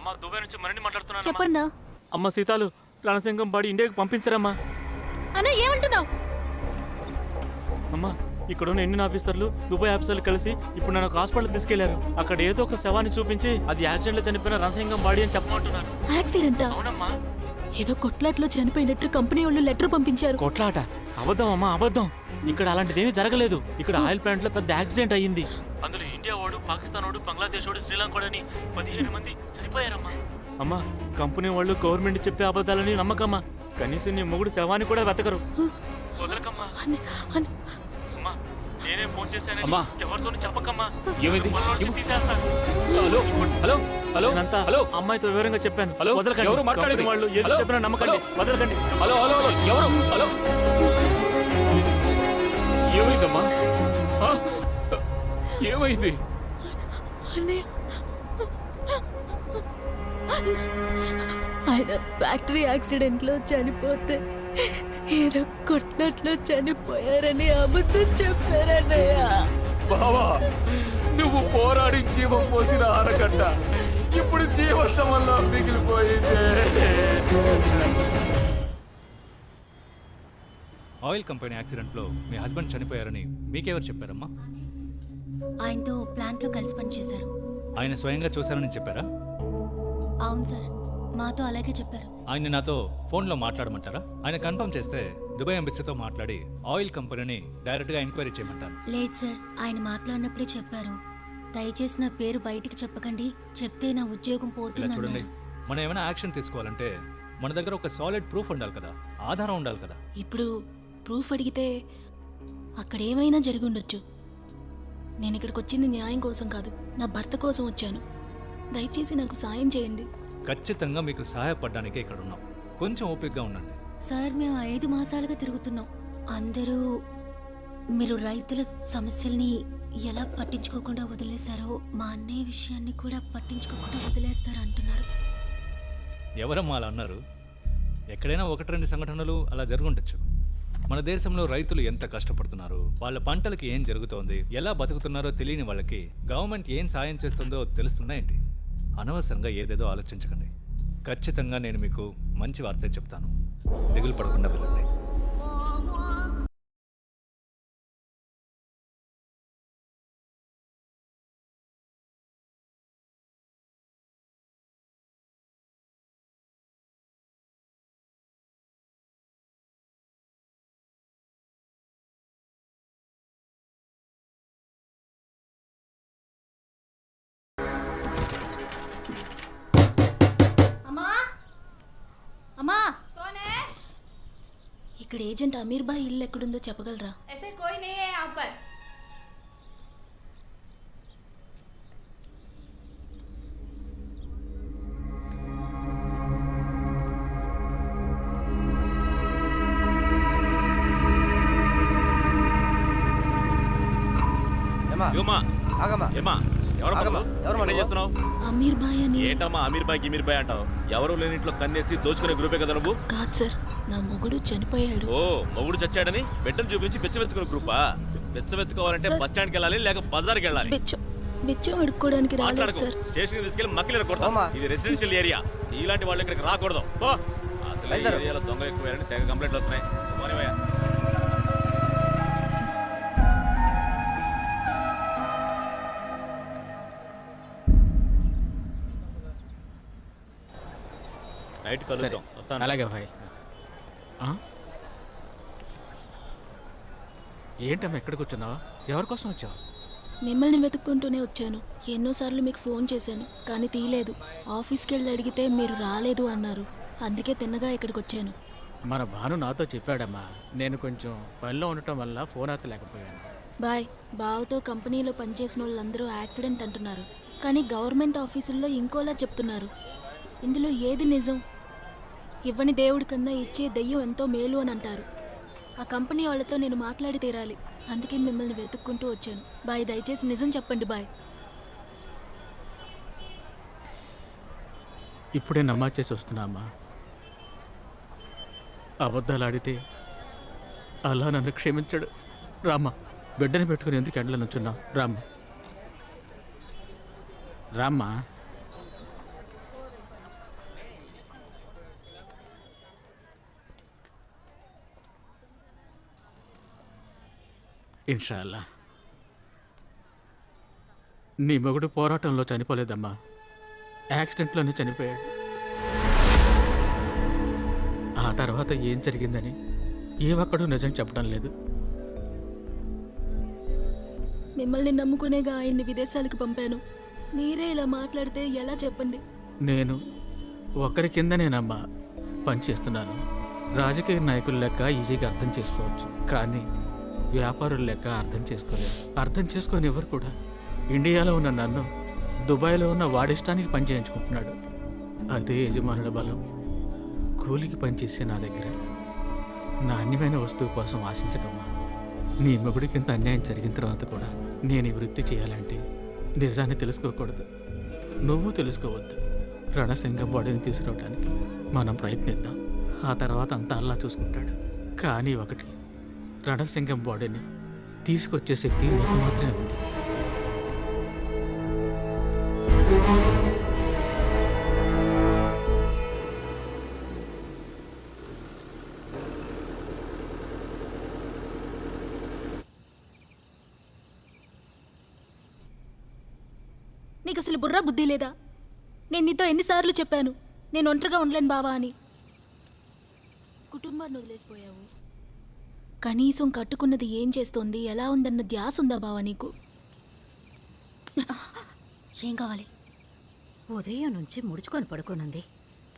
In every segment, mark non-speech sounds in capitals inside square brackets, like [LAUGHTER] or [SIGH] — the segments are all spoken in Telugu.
అమ్మా దుబాయ్ నుంచి మరిన్ని మాట్లాడుతున్నాను చెప్పన్నా? అమ్మ సీతాలు రణసింగం బాడీ ఇండియాకి పంపించరమ్మా. అన్న ఏమంటున్నావు? అమ్మా ఇక్కడ ఉన్న ఇండియన్ ఆఫీసర్లు దుబాయ్ ఆఫీసర్లు కలిసి ఇప్పుడు నన్ను ఒక హాస్పిటల్ తీసుకెళ్ళారు. అక్కడ ఏదో ఒక శవాన్ని చూపించి అది యాక్సిడెంట్లో చనిపోయిన రణసింగం బాడీ అని చెప్పమంటున్నారు. యాక్సిడెంటా? అవునమ్మా. ఏదో కొట్లాట్లో చనిపోయినట్టు కంపెనీ వాళ్ళు లెటర్ పంపించారు. కొట్లాట? అబద్ధం అమ్మా అబద్ధం. ఇక్కడ అలాంటిదేమీ జరగలేదు. ఇక్కడ ఆయిల్ ప్లాంట్లో పెద్ద యాక్సిడెంట్ అయ్యింది. అందులో ఇండియా వాడు పాకిస్తాన్ వాడు బంగ్లాదేశ్ వాడు శ్రీలంక వాడని పదిహేను మంది చనిపోయారమ్మా. అమ్మా కంపెనీ వాళ్ళు గవర్నమెంట్ చెప్పే అబద్ధాలని నమ్మకమ్మా. కనీసం నీ మొగుడు శవాన్ని కూడా వెతకరు. వదలకమ్మా. అమ్మా నేనే ఫోన్ అమ్మా. ఎవరితోనూ చెప్పకమ్మా. ఏమైంది? హలో హలో హలో నేనంతా హలో. అమ్మాయితో వివరంగా చెప్పాను. హలో, వదలకండి. ఎవరు మాట్లాడేది? వాళ్ళు ఏది చెప్పినా నమ్మకండి. వదలకండి. Hello hello hello. ఎవరు? హలో. ఏమైంది? ఆయన ఫ్యాక్టరీ యాక్సిడెంట్లో చనిపోతే ఏదో కొట్టినట్లు చనిపోయారని అబద్ధం చెప్పారన్నయ్య. బావా నువ్వు పోరాడి జీవం పోసిన ఆనకట్ట. ఇప్పుడు జీవోత్సవంలో మిగిలిపోయింది. ఆయిల్ కంపెనీ యాక్సిడెంట్లో మీ హస్బెండ్ చనిపోయారని మీకెవరు చెప్పారమ్మా? ఆయనతో ప్లాంట్లో కలిసి పనిచేశారు. ఆయన స్వయంగా చూశారని చెప్పారా? అవును సార్ మాతో అలాగే చెప్పారు. ఆయన నాతో ఫోన్లో మాట్లాడమంటారా? ఆయన కన్ఫర్మ్ చేస్తే దుబాయ్ ఎంబసీతో మాట్లాడి ఆయిల్ కంపెనీని డైరెక్ట్గా ఎంక్వైరీ చేయమంటారు. లేదు సార్ ఆయన మాట్లాడినప్పుడే చెప్పారు. దయచేసి నా పేరు బయటికి చెప్పకండి చెప్తే నా ఉద్యోగం ఇలా చూడండి మనం ఏమైనా యాక్షన్ తీసుకోవాలంటే మన దగ్గర ఒక సాలిడ్ ప్రూఫ్ ఉండాలి కదా ఆధారం ఉండాలి కదా. ఇప్పుడు ప్రూఫ్ అడిగితే అక్కడ ఏమైనా జరిగి ఉండొచ్చు. నేను ఇక్కడికి వచ్చింది న్యాయం కోసం కాదు నా భర్త కోసం వచ్చాను. దయచేసి నాకు సాయం చేయండి. ఖచ్చితంగా మీకు సహాయపడడానికే ఇక్కడ ఉన్నాం కొంచెం ఓపికగా ఉండండి. సార్ మేము ఐదు మాసాలుగా తిరుగుతున్నాం. అందరూ మీరు రైతుల సమస్యల్ని ఎలా పట్టించుకోకుండా వదిలేశారో మా అన్నయ్య విషయాన్ని కూడా పట్టించుకోకుండా వదిలేస్తారు అంటున్నారు. ఎవరమ్మా అలా అన్నారు? ఎక్కడైనా ఒకటి రెండు సంఘటనలు అలా జరుగుండొచ్చు. మన దేశంలో రైతులు ఎంత కష్టపడుతున్నారు? వాళ్ళ పంటలకి ఏం జరుగుతోంది? ఎలా బతుకుతున్నారో తెలియని వాళ్ళకి గవర్నమెంట్ ఏం సాయం చేస్తుందో తెలుస్తుందా ఏంటి? అనవసరంగా ఏదేదో ఆలోచించకండి. ఖచ్చితంగా నేను మీకు మంచి వార్త చెప్తాను. దిగులు పడకుండా వెళ్ళండి. ఇక్కడ ఏజెంట్ అమీర్ బాయ్ ఇల్లు ఎక్కడుందో చెప్పగలరా ऐसे कोई नहीं है यहाँ पर ఏమా యోమా ఆగమ్మా ఏమా ఎవరు ఆగమ్మా, ఎవరు ఏం నువ్వు? చేస్తున్నావు? అమీర్ బాయ్ అని. ఏంటమ్మా అమీర్ బాయ్ గిమీర్ బాయ్ అంటావు? ఎవరు లేని ఇంట్లో కన్నేసి దోచుకునే గ్రూపే కదా నువ్వు? కాదు సార్ నా మొగుడు చనిపోయాడు. ఓ మొగుడు చచ్చాడని? బిడ్డను చూపించి గ్రూపా. బస్ స్టాండ్కి వెళ్ళాలి లేక బజార్కి వెళ్ళాలి? బెచ్చం బెచ్చం అడుక్కోవడానికి రాలేదు మాట్లాడకు. సార్. స్టేషన్కి తీసుకెళ్ళి మక్కలు కొడతాం. అమ్మా. ఇది రెసిడెన్షియల్ ఏరియా. ఇలాంటి వాళ్ళు ఇక్కడికి రాకూడదు. అసలు ఈ బయలుదేరు. ఏరియాలో దొంగ ఎక్కువ తెగ కంప్లైంట్లు వస్తున్నాయి. నైట్ కలుద్దాం. వస్తాను. అలాగే భాయ్. ఆ? ఏంటమ్మా ఎక్కడికి వచ్చున్నావా ఎవరి కోసం వచ్చావు? మిమ్మల్ని వెతుక్కుంటూనే వచ్చాను. ఎన్నోసార్లు మీకు ఫోన్ చేశాను కానీ తీయలేదు. ఆఫీస్కి వెళ్ళి అడిగితే మీరు రాలేదు అన్నారు. అందుకే తిన్నగా ఇక్కడికి వచ్చాను మన భాను నాతో చెప్పాడమ్మా. నేను కొంచెం పనిలో ఉండటం వల్ల ఫోన్ ఎత్తలేకపోయాను. బాయ్ బావతో కంపెనీలో పనిచేసిన వాళ్ళందరూ యాక్సిడెంట్ అంటున్నారు. కానీ గవర్నమెంట్ ఆఫీసుల్లో ఇంకోలా చెప్తున్నారు. ఇందులో ఏది నిజం? ఇవ్వని దేవుడి కన్నా ఇచ్చే దెయ్యం ఎంతో మేలు అని అంటారు. ఆ కంపెనీ వాళ్ళతో నేను మాట్లాడి తీరాలి. అందుకే మిమ్మల్ని వెతుక్కుంటూ వచ్చాను. బాయ్ దయచేసి నిజం చెప్పండి బాయ్. ఇప్పుడే నమాజ్ చేసి వస్తున్నామా అబద్ధాలు ఆడితే అలా నన్ను క్షమించడు. రామ్మా బిడ్డని పెట్టుకుని ఎందుకు ఎండలో నుంచున్నావు? రామ్మా. రామ్మా. ఇన్షాల్లా. నీ మొగుడు పోరాటంలో చనిపోలేదమ్మా. యాక్సిడెంట్లోనే చనిపోయాడు. ఆ తర్వాత ఏం జరిగిందని ఏ ఒక్కడూ నిజం చెప్పడం లేదు. మిమ్మల్ని నమ్ముకునేగా ఆయన్ని విదేశాలకు పంపాను. మీరే ఇలా మాట్లాడితే ఎలా చెప్పండి? నేను ఒకరి కిందనేనమ్మా పనిచేస్తున్నాను. రాజకీయ నాయకుల లెక్క ఈజీగా అర్థం చేసుకోవచ్చు. కానీ వ్యాపారులు లెక్క అర్థం చేసుకోలేదు అర్థం చేసుకొని ఎవరు కూడా ఇండియాలో ఉన్న నన్ను దుబాయ్లో ఉన్న వాడిష్టానికి పని చేయించుకుంటున్నాడు. అదే యజమానుల బలం. కూలికి పనిచేసే నా దగ్గర నాణ్యమైన వస్తువు కోసం ఆశించకమ్మా. నీ మొగుడికి ఇంత అన్యాయం జరిగిన తర్వాత కూడా నేను ఈ వృత్తి చేయాలంటే నిజాన్ని తెలుసుకోకూడదు. నువ్వు తెలుసుకోవద్దు. రణసింగం బాడీని తీసుకురావడానికి మనం ప్రయత్నిద్దాం. ఆ తర్వాత అంతా అల్లా చూసుకుంటాడు. కానీ ఒకటి రణసింగం బాడీని తీసుకొచ్చే శక్తి నీకు మాత్రమే ఉంది. నీకు అసలు బుర్ర బుద్ధి లేదా? నేను నీతో ఎన్నిసార్లు చెప్పాను నేను ఒంటరిగా ఉండలేను బావా అని. కుటుంబాన్ని వదిలేసిపోయావు. కనీసం కట్టుకున్నది ఏం చేస్తోంది? ఎలా ఉందన్న ధ్యాస ఉందా బావా నీకు? ఏం కావాలి? ఉదయం నుంచి ముడుచుకొని పడుకోనుంది.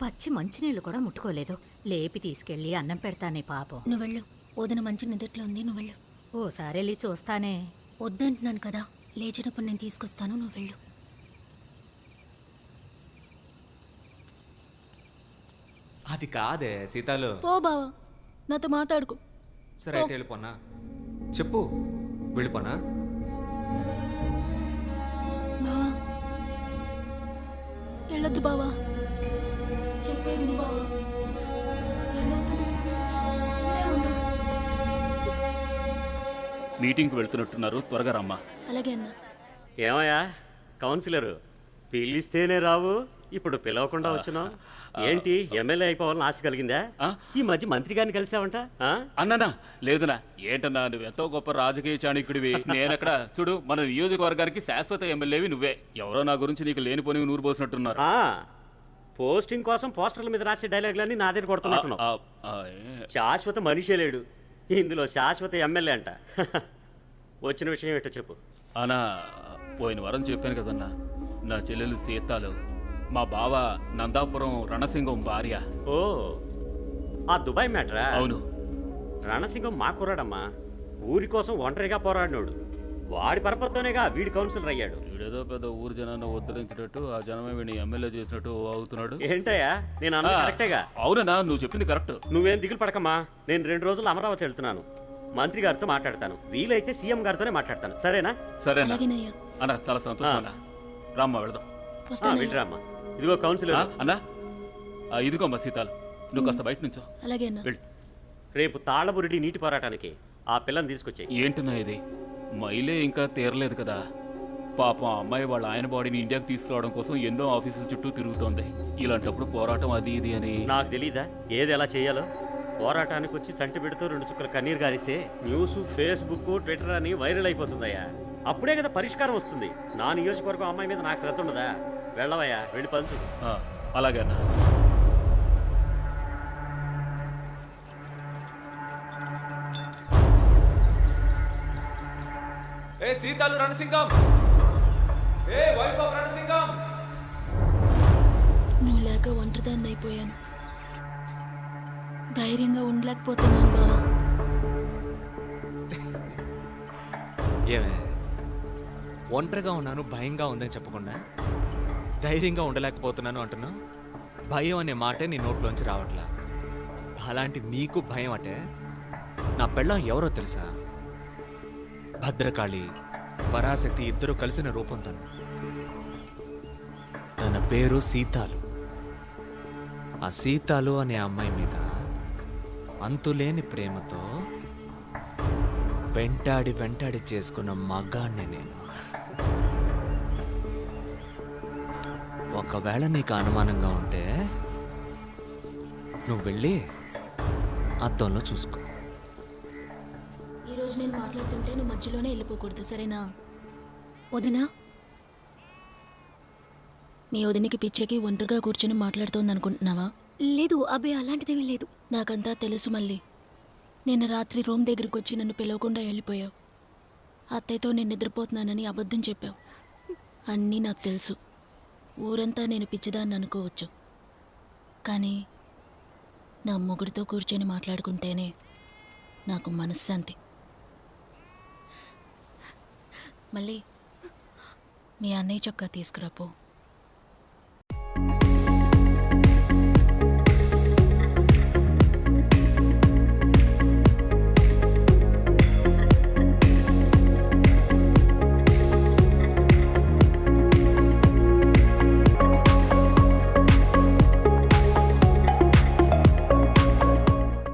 పచ్చి మంచినీళ్ళు కూడా ముట్టుకోలేదు. లేపి తీసుకెళ్ళి అన్నం పెడతానే పాపం. నువ్వు వెళ్ళు. వదిన మంచి నిద్రలో ఉంది నువ్వు వెళ్ళు. ఓసారి వెళ్ళి చూస్తానే. వద్దంటున్నాను కదా. లేచినప్పుడు నేను తీసుకొస్తాను నువ్వు వెళ్ళు. అది కాదే సీతాలు. పో బావా. నాతో మాట్లాడుకో. సరే అయితే వెళ్ళిపోనా? చెప్పు వెళ్ళిపోనా? బావా. వెళ్ళొద్దు బావా. చెప్పేది బావా. మీటింగ్కి వెళ్తున్నట్టున్నారు త్వరగా రమ్మా. అలాగే అన్నా. ఏమయ్యా? కౌన్సిలరు పిలిస్తేనే రావు. ఇప్పుడు పిలవకుండా వచ్చినావు ఏంటి ఎమ్మెల్యే అయిపోవాలని ఆశ కలిగిందా? ఈ మధ్య మంత్రి గారిని కలిసావంట? ఆ? అన్ననా లేదనా. ఏంటన్నా నువ్వు ఎంతో గొప్ప రాజకీయ చాణిక్యుడివి నేనక్కడ చూడు మన నియోజకవర్గానికి శాశ్వత ఎమ్మెల్యేవి నువ్వే. ఎవరో నా గురించి నీకు లేనిపోని నూరు పోసినట్టున్నారు పోస్టింగ్ కోసం పోస్టర్ల మీద రాసే డైలాగులన్నీ నా దగ్గర కొడుతున్నట్టున్నావు. శాశ్వత మనిషే లేడు. ఇందులో శాశ్వత ఎమ్మెల్యే అంట. [LAUGHS] వచ్చిన విషయం ఏంటో చెప్పు. అనా పోయిన వారం చెప్పాను కదన్నా. నా చెల్లెలు సీతాలు మా బావ నందాపురం రణసింగం భార్య. ఓ ఆ దుబాయ్ మ్యాటరా? అవును. రణసింగం మా కుర్రాడమ్మా. ఊరి కోసం ఒంటరిగా పోరాడినోడు. వాడి పరపతితోనేగా వీడి కౌన్సిలర్ అయ్యాడు. వీడేదో పెద్ద ఊరు జనాన్ని ఉద్ధరించినట్టు ఆ జనమే వీడిని ఎమ్మెల్యే చేసినట్టు అవుతున్నాడు. ఏంటయ్యా? నేను అన్నది కరెక్టేగా? అవునన్నా నువ్వు చెప్పింది కరెక్ట్. నువ్వేం దిగులు పడకమ్మా. నేను రెండు రోజులు అమరావతి వెళ్తున్నాను. మంత్రి గారితో మాట్లాడతాను. వీలైతే సీఎం గారితోనే మాట్లాడతాను. సరేనా? సరేనా? అలాగేనయ్యా. అన్నా చాలా సంతోషం అన్నా. రామ్మా వెళదాం. వస్తానయ్యా. వింటరామ్మా ఇదిగో కౌన్సిలర్. అన్నా. ఆ, ఇదిగోమ్మా సీతాలు. నువ్వు కాస్త బయట నుంచో. అలాగే అన్నా. రేపు తాళబురిడి నీటి పోరాటానికి ఆ పిల్లని తీసుకొచ్చాయి. ఏంటన్నా ఇది? మైలే ఇంకా తీరలేదు కదా. పాపం అమ్మాయి వాళ్ళ ఆయన బాడీని ఇండియాకి తీసుకురావడం కోసం ఎన్నో ఆఫీసుల చుట్టూ తిరుగుతోంది. ఇలాంటప్పుడు పోరాటం అది ఇది అని. నాకు తెలీదా? ఏది ఎలా చేయాలో? పోరాటానికి వచ్చి చంటి పెడుతూ రెండు చుక్కల కన్నీరు గారిస్తే న్యూస్ ఫేస్బుక్ ట్విట్టర్ అని వైరల్ అయిపోతుందయ్యా. అప్పుడే కదా పరిష్కారం వస్తుంది. నా నియోజకవర్గం అమ్మాయి మీద నాకు శ్రద్ధ ఉండదా? వెళ్ళవయ్యా వెళ్ళి పంచు. ఆ, అలాగే అన్నా. ఏ సీతాలు రణసింగం! ఏ వైఫ్ ఆఫ్ రణసింగం! నువ్వు లేక ఒంటరిదాన్ని అయిపోయాను ధైర్యంగా ఉండలేకపోతున్నాను బావా. ఏమే? ఒంటరిగా ఉన్నాను భయంగా ఉందని చెప్పకుండా? ధైర్యంగా ఉండలేకపోతున్నాను అంటున్నావు భయం అనే మాటే నీ నోట్లోంచి రావట్లా. అలాంటి నీకు భయం అంటే నా పెళ్ళం ఎవరో తెలుసా? భద్రకాళి పరాశక్తి ఇద్దరు కలిసిన రూపం తను. తన పేరు సీతాలు. ఆ సీతాలు అనే అమ్మాయి మీద అంతులేని ప్రేమతో వెంటాడి వెంటాడి చేసుకున్న మగాణ్ణి నేను. ఒకవేళ నీకు అనుమానంగా ఉంటే నువ్వు వెళ్ళి అద్దంలో చూసుకో. ఈరోజు నేను మాట్లాడుతుంటే నువ్వు మధ్యలోనే వెళ్ళిపోకూడదు సరేనా? వదినా? నీ వదినికి పిచ్చెకి ఒంటరిగా కూర్చొని మాట్లాడుతోంది అనుకుంటున్నావా లేదు అబ్బే అలాంటిదేమీ లేదు. నాకంతా తెలుసు మళ్ళీ. నిన్న రాత్రి రూమ్ దగ్గరికి వచ్చి నన్ను పిలవకుండా వెళ్ళిపోయావు. అత్తయ్యతో నేను నిద్రపోతున్నానని అబద్ధం చెప్పావు. అన్నీ నాకు తెలుసు. ఊరంతా నేను పిచ్చిదాన్ని అనుకోవచ్చు. కానీ నా మొగుడితో కూర్చొని మాట్లాడుకుంటేనే నాకు మనశ్శాంతి. మళ్ళీ మీ అన్నయ్య చొక్కా తీసుకురాపో.